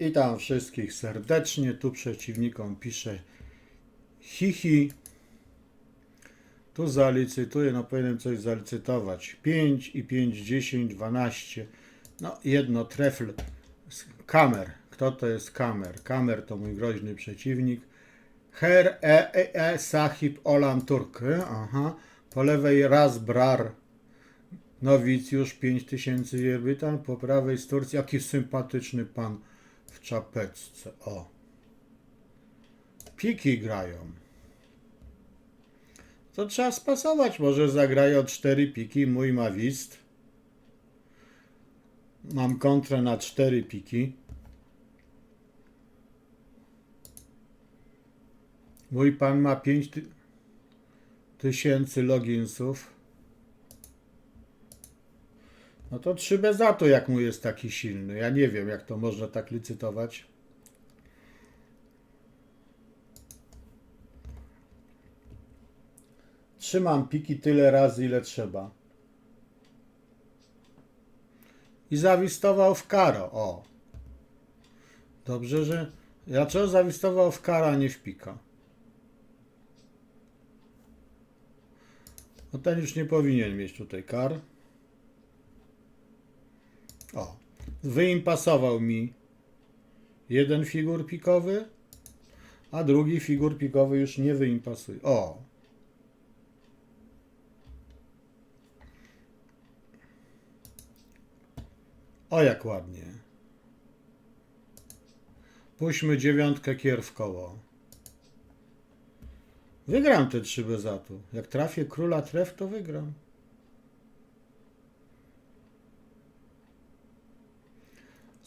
Witam wszystkich serdecznie. Tu przeciwnikom piszę hihi. Tu zalicytuję, no powinienem coś zalicytować. 5 i 5, 10, 12. No jedno trefl kamer. Kto to jest kamer? Kamer to mój groźny przeciwnik. Her e, e, e sahib olam turk. Aha. Po lewej Razbrar. Nowicjusz 5000 wierbytan. Po prawej z Turcji. Jaki sympatyczny pan w czapeczce. O. Piki grają. To trzeba spasować. Może zagrają cztery piki. Mój ma wist. Mam kontrę na cztery piki. Mój pan ma pięć ty- tysięcy loginsów. No to trzy bez atu, jak mu jest taki silny. Ja nie wiem, jak to można tak licytować. Trzymam piki tyle razy, ile trzeba. I zawistował w karo. O. Dobrze, że... Ja co? Zawistował w kara, a nie w pika. No ten już nie powinien mieć tutaj kar. O, wyimpasował mi jeden figur pikowy, a drugi figur pikowy już nie wyimpasuje. O! O, jak ładnie. Puśćmy dziewiątkę kier w koło. Wygram te trzy bez atu. Jak trafię króla tref, to wygram.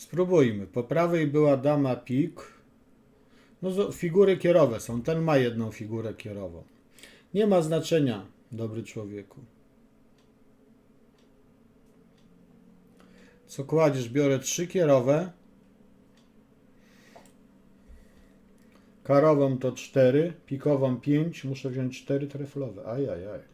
Spróbujmy. Po prawej była dama pik. No, figury kierowe są. Ten ma jedną figurę kierową. Nie ma znaczenia, dobry człowieku. Co kładziesz? Biorę trzy kierowe. Karową to cztery, pikową pięć. Muszę wziąć cztery treflowe. Ajajaj.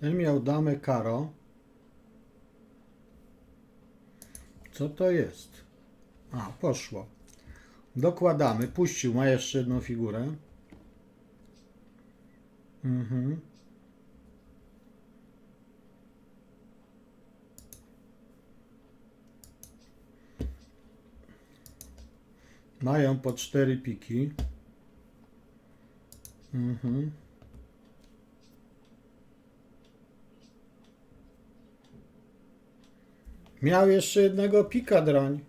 Ten miał damę karo. Co to jest? A, poszło. Dokładamy. Puścił, ma jeszcze jedną figurę. Mhm. Mają po cztery piki. Mhm. Miał jeszcze jednego pika drań.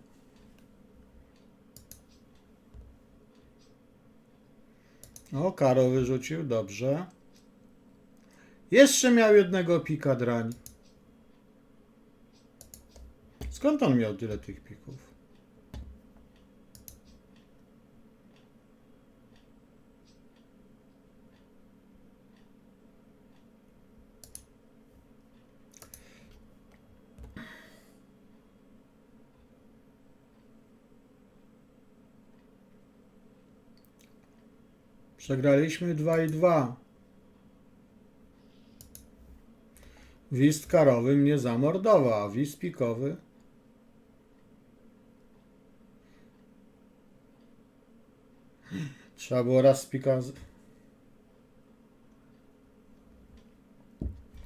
O, Karo wyrzucił, dobrze. Jeszcze miał jednego pika drań. Skąd on miał tyle tych pików? Przegraliśmy 2 i 2. Wist karowy mnie zamordował, a wist pikowy. Trzeba było raz pika.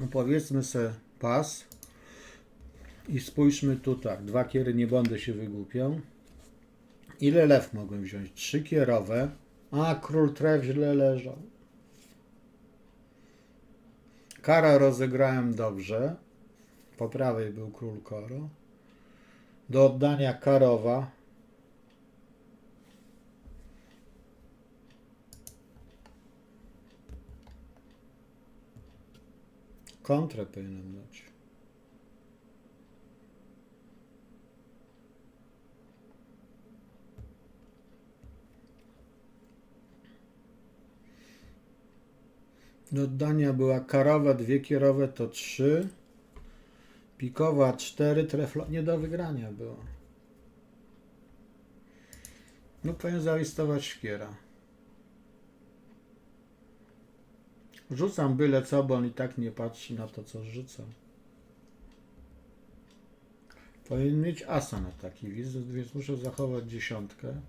No powiedzmy se pas. I spójrzmy tu tak. Dwa kiery nie będę się wygłupiał. Ile lew mogłem wziąć? Trzy kierowe. A, król tref źle leżał. Kara rozegrałem dobrze. Po prawej był król koro. Do oddania karowa. Kontrę powinienem dać. Do oddania była karowa, dwie kierowe to trzy. Pikowa cztery, treflo nie do wygrania było. No powinien zarejestrować szkiera. Rzucam byle co, bo on i tak nie patrzy na to, co rzucam. Powinien mieć asa na taki wiz, więc muszę zachować dziesiątkę.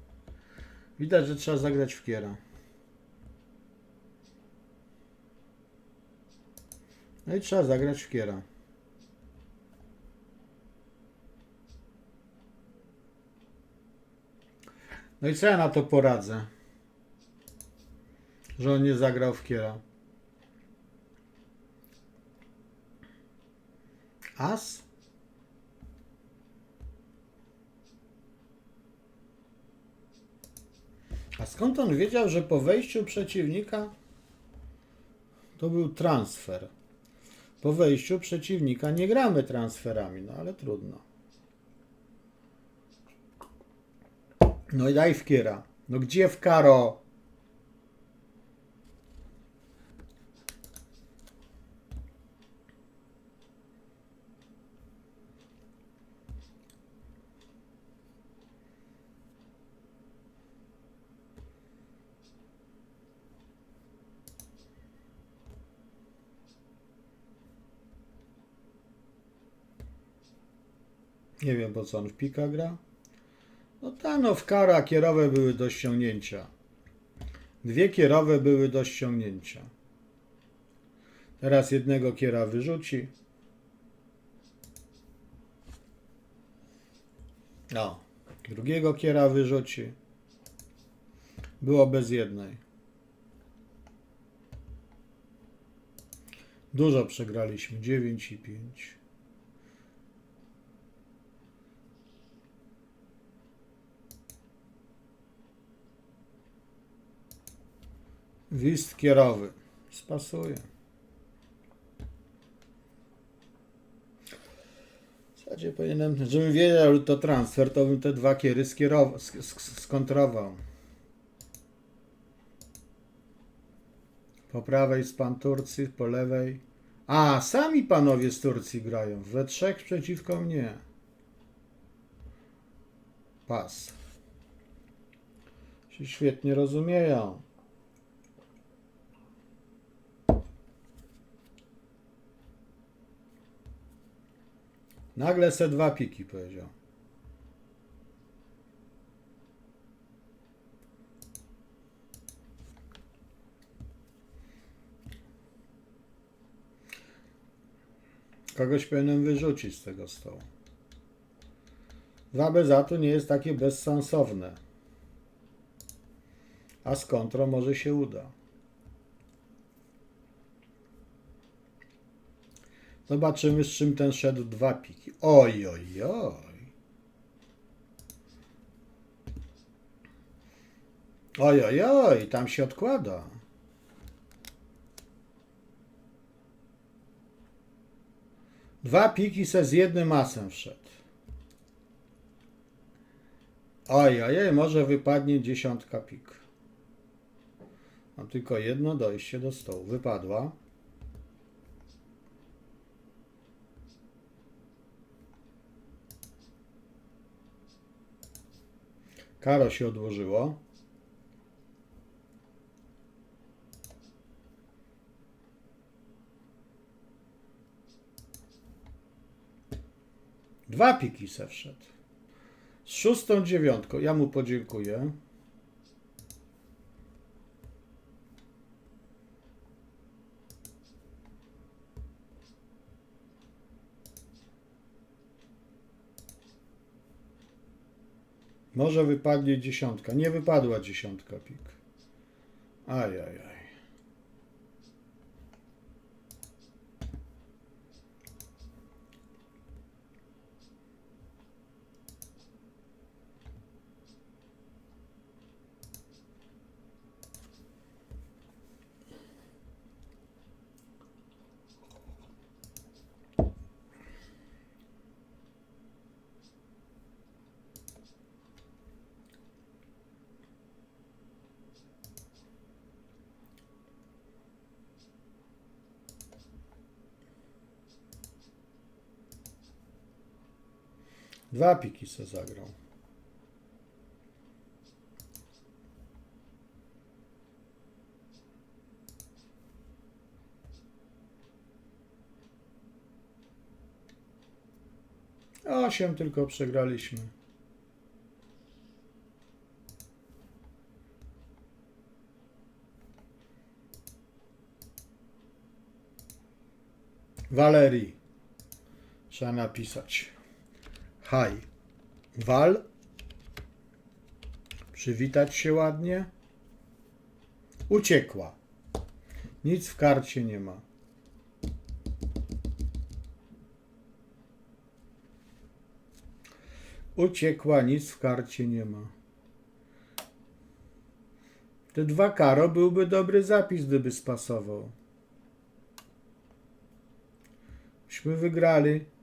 Widać, że trzeba zagrać w kiera. No i trzeba zagrać w kiera. No i co ja na to poradzę? Że on nie zagrał w kiera. As? A skąd on wiedział, że po wejściu przeciwnika to był transfer? Po wejściu przeciwnika nie gramy transferami, no ale trudno. No i daj w kiera. No gdzie w karo? Nie wiem po co on w pika gra. No ta no w kara kierowe były do ściągnięcia. Dwie kierowe były do ściągnięcia. Teraz jednego kiera wyrzuci. O, drugiego kiera wyrzuci. Było bez jednej. Dużo przegraliśmy, 9 i 5. List kierowy. Spasuje. W zasadzie powinienem, żebym wiedział, to transfer, to bym te dwa kiery skierował, sk- sk- skontrował. Po prawej z pan Turcji, po lewej. A, sami panowie z Turcji grają. We trzech przeciwko mnie. Pas. Się świetnie rozumieją. Nagle se dwa piki powiedział. Kogoś powinienem wyrzucić z tego stołu. Dwa bez atu nie jest takie bezsensowne. A z kontrą może się uda. Zobaczymy, z czym ten szedł dwa piki. Oj, oj, oj. Oj, oj, oj, tam się odkłada. Dwa piki se z jednym asem wszedł. Oj, oj, oj, może wypadnie dziesiątka pik. Mam tylko jedno dojście do stołu. Wypadła. Karo się odłożyło. Dwa piki se wszedł. Z szóstą dziewiątką. Ja mu podziękuję. Może wypadnie dziesiątka. Nie wypadła dziesiątka pik. Aj, aj, Dwa piki se zagrał. Osiem tylko przegraliśmy. Walerii. Trzeba napisać. Haj. Wal. Przywitać się ładnie. Uciekła. Nic w karcie nie ma. Uciekła, nic w karcie nie ma. Te dwa karo byłby dobry zapis, gdyby spasował. Byśmy wygrali.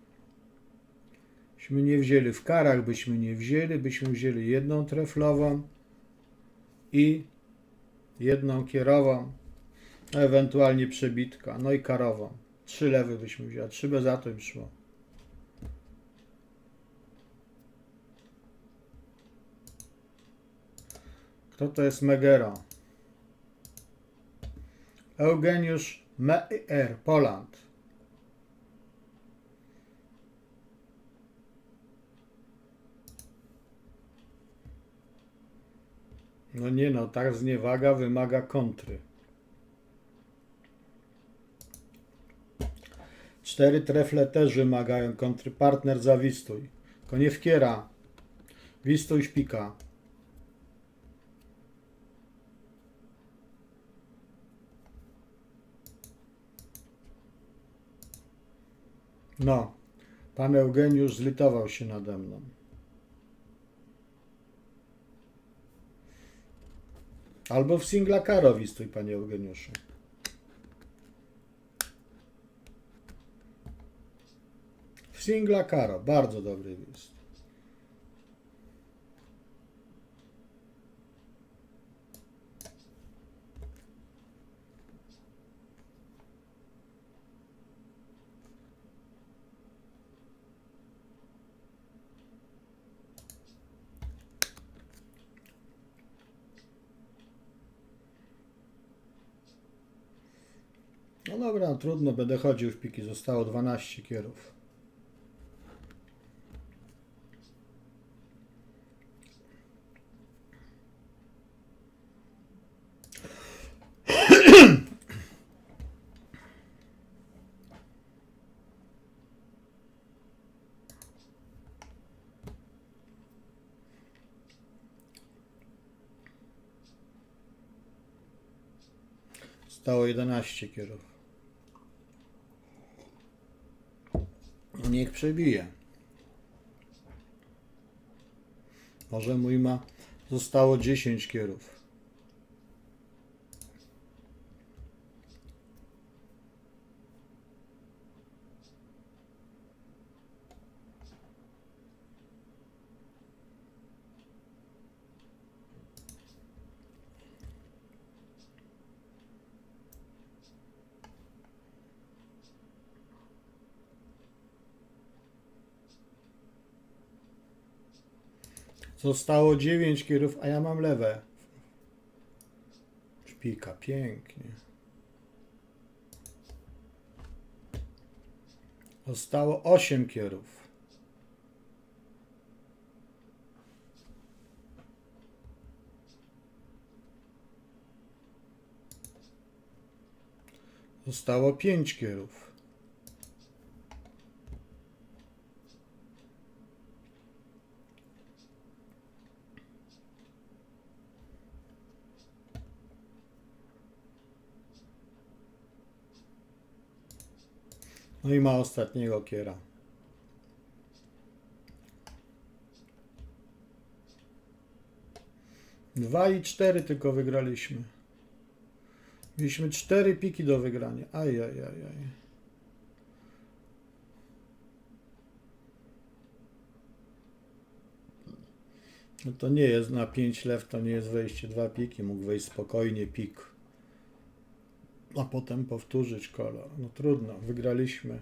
Byśmy nie wzięli w karach, byśmy nie wzięli, byśmy wzięli jedną treflową i jedną kierową, ewentualnie przebitka, no i karową. Trzy lewy byśmy wzięli, a trzy bez za to im szło. Kto to jest Megera? Eugeniusz Meier, Poland. No nie no, ta zniewaga wymaga kontry. Cztery trefle też wymagają kontry. Partner zawistuj. Koniewkiera. Wistuj śpika. No, pan Eugeniusz zlitował się nade mną. Albo w singla karowi stój, panie Eugeniuszu. W singla karo, bardzo dobry list. No dobra, no trudno, będę chodził w piki. Zostało 12 kierów. Zostało 11 kierów. No Niech przebije. Może mój ma. Zostało 10 kierów. Zostało 9 kierów, a ja mam lewe. Szpika, pięknie. Zostało 8 kierów. Zostało 5 kierów. No i ma ostatniego kiera. Dwa i cztery tylko wygraliśmy. Mieliśmy cztery piki do wygrania. Ajajajaj. No to nie jest na 5 lew, to nie jest wejście dwa piki. Mógł wejść spokojnie pik. A potem powtórzyć kolor. No trudno, wygraliśmy.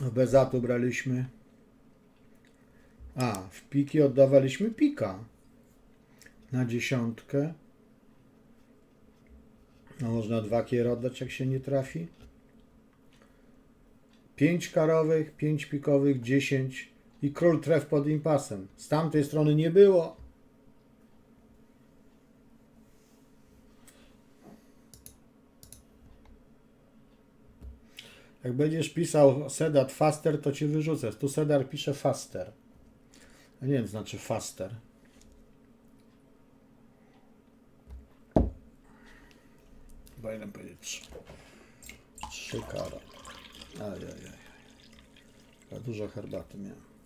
W Bezatu braliśmy. A, w piki oddawaliśmy pika. Na dziesiątkę. No można dwa kier oddać, jak się nie trafi. 5 karowych, 5 pikowych, 10 i król tref pod impasem. Z tamtej strony nie było. Jak będziesz pisał sedat faster, to ci wyrzucę. Tu sedar pisze faster. Nie wiem, znaczy faster. Ile powiedzieć? Trzy. Trzy kara. Ajajaj. Za dużo herbaty miałem.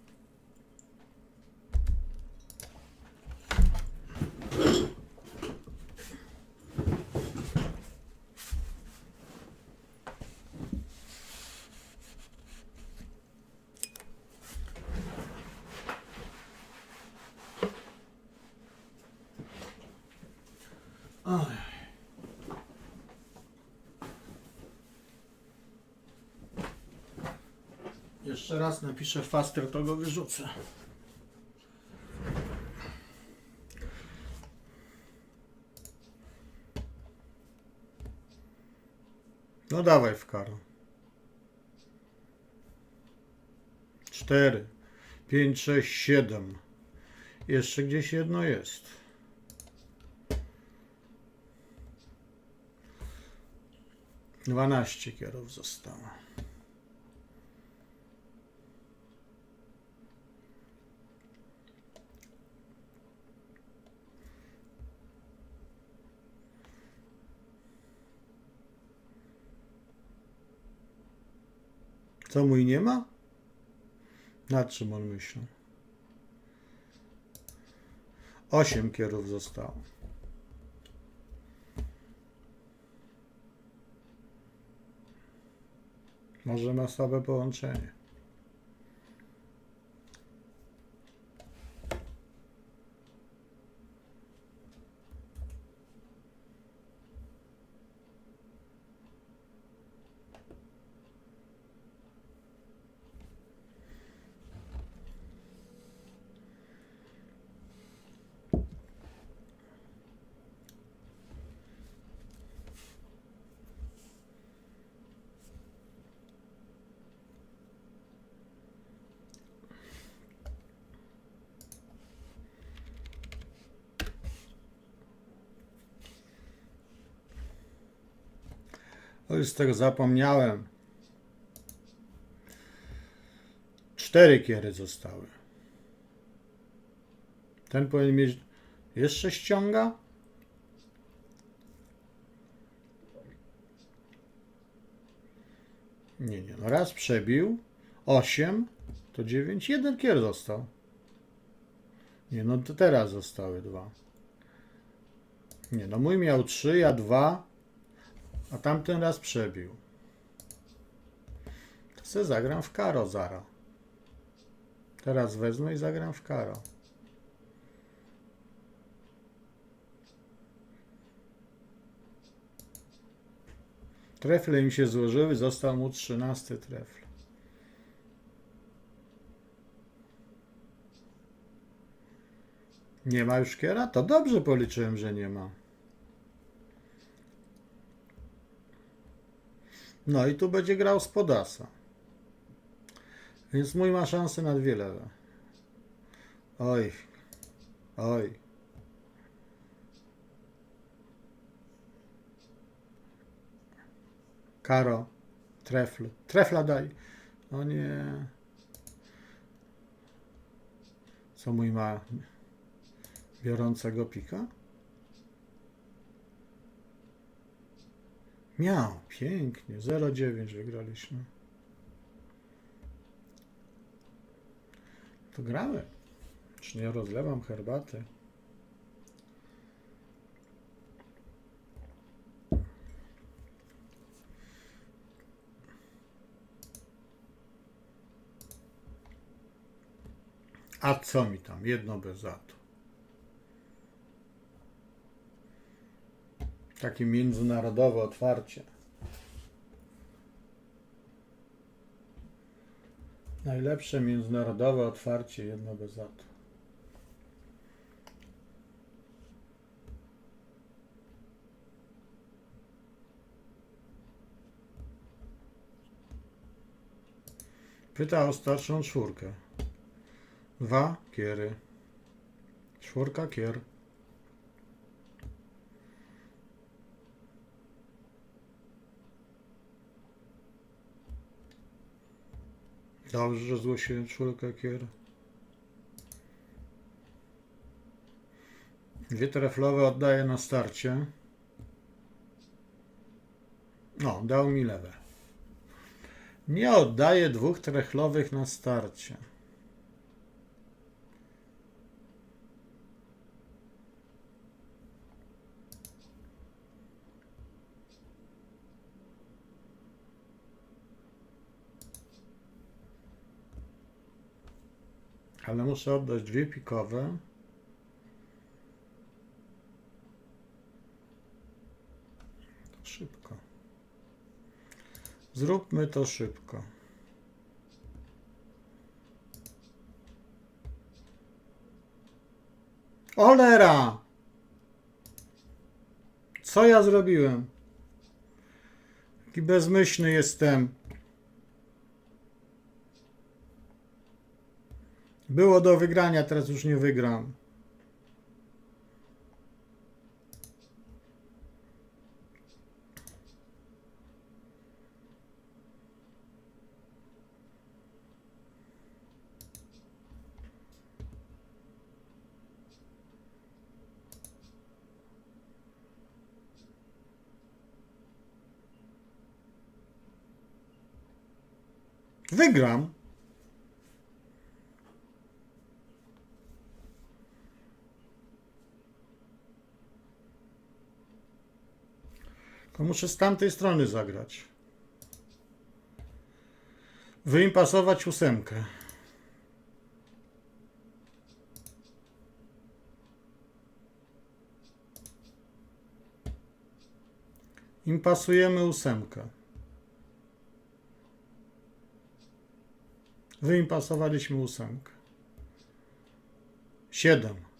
Jeszcze raz napiszę faster, to go wyrzucę. No dawaj w karo. Cztery, pięć, sześć, siedem. Jeszcze gdzieś jedno jest. Dwanaście kierów zostało. Co mój nie ma? Nad czym on myśli? Osiem kierów zostało. Może ma słabe połączenie. Tego zapomniałem. Cztery kiery zostały. Ten powinien mieć. Jeszcze ściąga? Nie, nie. No raz przebił. Osiem. To dziewięć. Jeden kier został. Nie, no to teraz zostały dwa. Nie, no mój miał trzy, ja dwa. A tamten raz przebił. To se zagram w karo zara. Teraz wezmę i zagram w karo. Trefle mi się złożyły, został mu trzynasty trefl. Nie ma już kiera? To dobrze policzyłem, że nie ma. No i tu będzie grał z Podasa. Więc mój ma szansę na dwie lewe. Oj. Oj. Karo. Trefl. Trefla daj. O nie. Co mój ma biorącego pika? Miał, pięknie. 0,9 wygraliśmy. To gramy. Czy nie rozlewam herbaty? A co mi tam? Jedno bez zatu. Takie międzynarodowe otwarcie. Najlepsze międzynarodowe otwarcie, jedno bez zatu. Pyta o starszą czwórkę. Dwa kiery. Czwórka kier. Dobrze, że zgłosiłem czwórkę kier. Dwie treflowe oddaję na starcie. No, dał mi lewe. Nie oddaję dwóch treflowych na starcie. Ale muszę oddać dwie pikowe. To szybko. Zróbmy to szybko. Olera! Co ja zrobiłem? Jaki bezmyślny jestem. Było do wygrania, teraz już nie wygram. Wygram. Muszę z tamtej strony zagrać. Wyimpasować ósemkę. Impasujemy ósemkę. Wyimpasowaliśmy ósemkę. Siedem.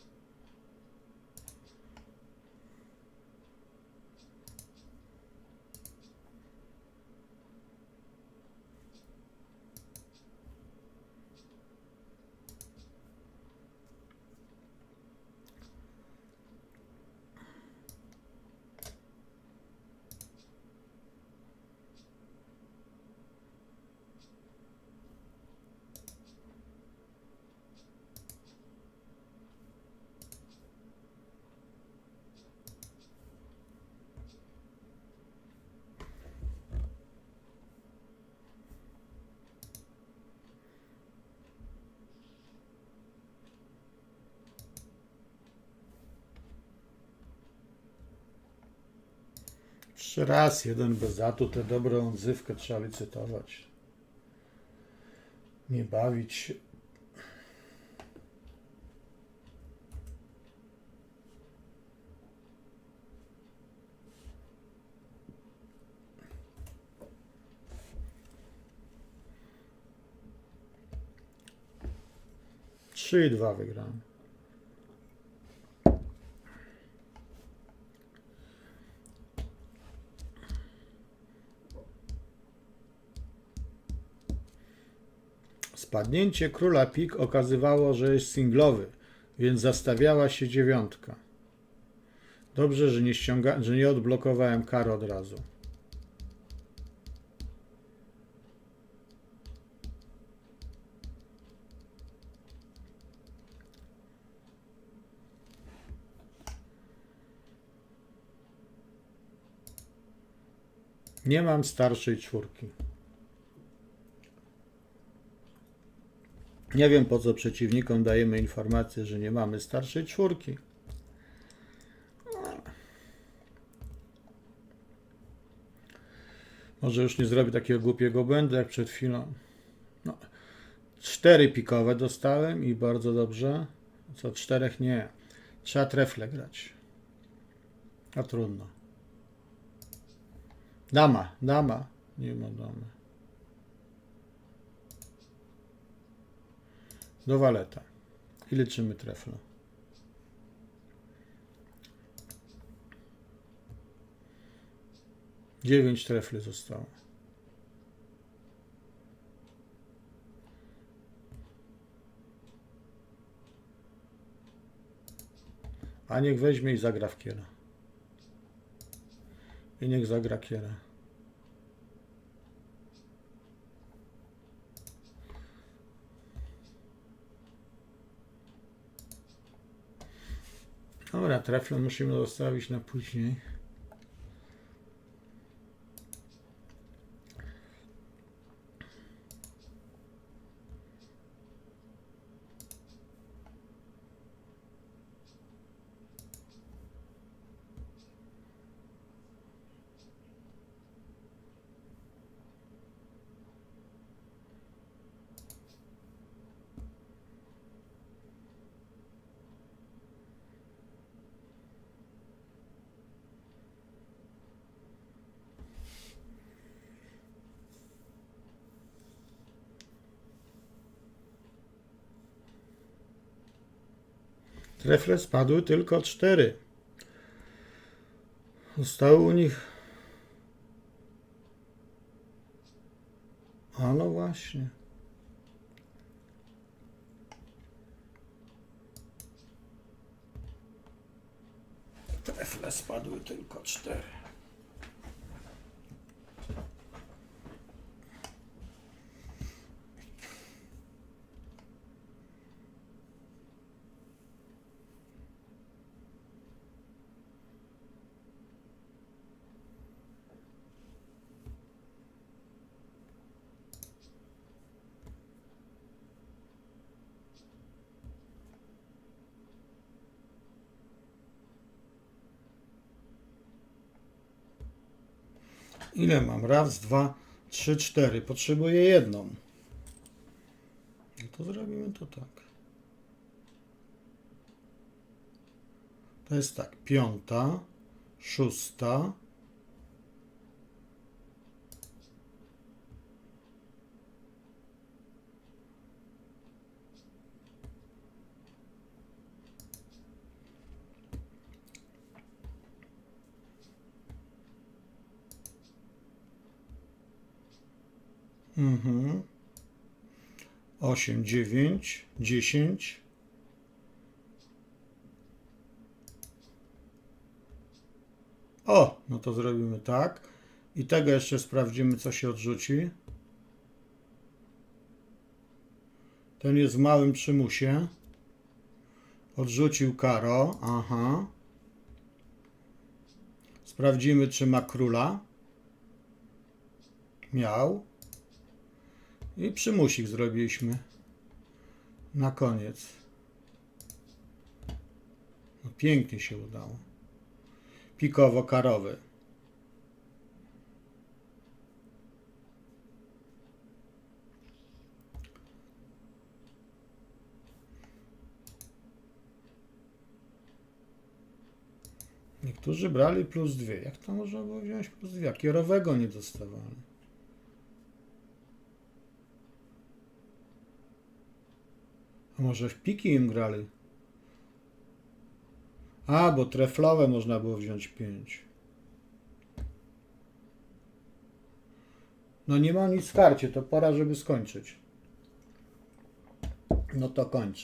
Jeszcze raz, jeden bez zatu, tę dobrą odzywkę trzeba licytować. Nie bawić się. Trzy i dwa wygrałem. Spadnięcie króla pik okazywało, że jest singlowy, więc zastawiała się dziewiątka. Dobrze, że nie, ściąga, że nie odblokowałem kar od razu. Nie mam starszej czwórki. Nie wiem po co przeciwnikom dajemy informację, że nie mamy starszej czwórki. Może już nie zrobię takiego głupiego błędu jak przed chwilą. No, cztery pikowe dostałem i bardzo dobrze. Co czterech nie. Trzeba trefle grać. A trudno. Dama, dama. Nie ma damy. do waleta i liczymy trefla. Dziewięć trefli zostało. A niech weźmie i zagra w kiera. I niech zagra kiera. Dobra, trefle musimy zostawić na później. Trefle spadły tylko cztery. Zostały u nich. A no właśnie. Trefle spadły tylko cztery. Ile mam? Raz, dwa, trzy, cztery. Potrzebuję jedną. No to zrobimy to tak. To jest tak. Piąta, szósta. Mhm. 8, 9, 10. O, no to zrobimy tak. I tego jeszcze sprawdzimy, co się odrzuci. Ten jest w małym przymusie. Odrzucił karo. Aha. Sprawdzimy, czy ma króla. Miał. I przymusik zrobiliśmy. Na koniec. No, pięknie się udało. Pikowo-karowy. Niektórzy brali plus dwie. Jak to można było wziąć plus dwie? Kierowego nie dostawali. Może w piki im grali? A, bo treflowe można było wziąć 5. No nie ma nic w karcie, to pora, żeby skończyć. No to kończę.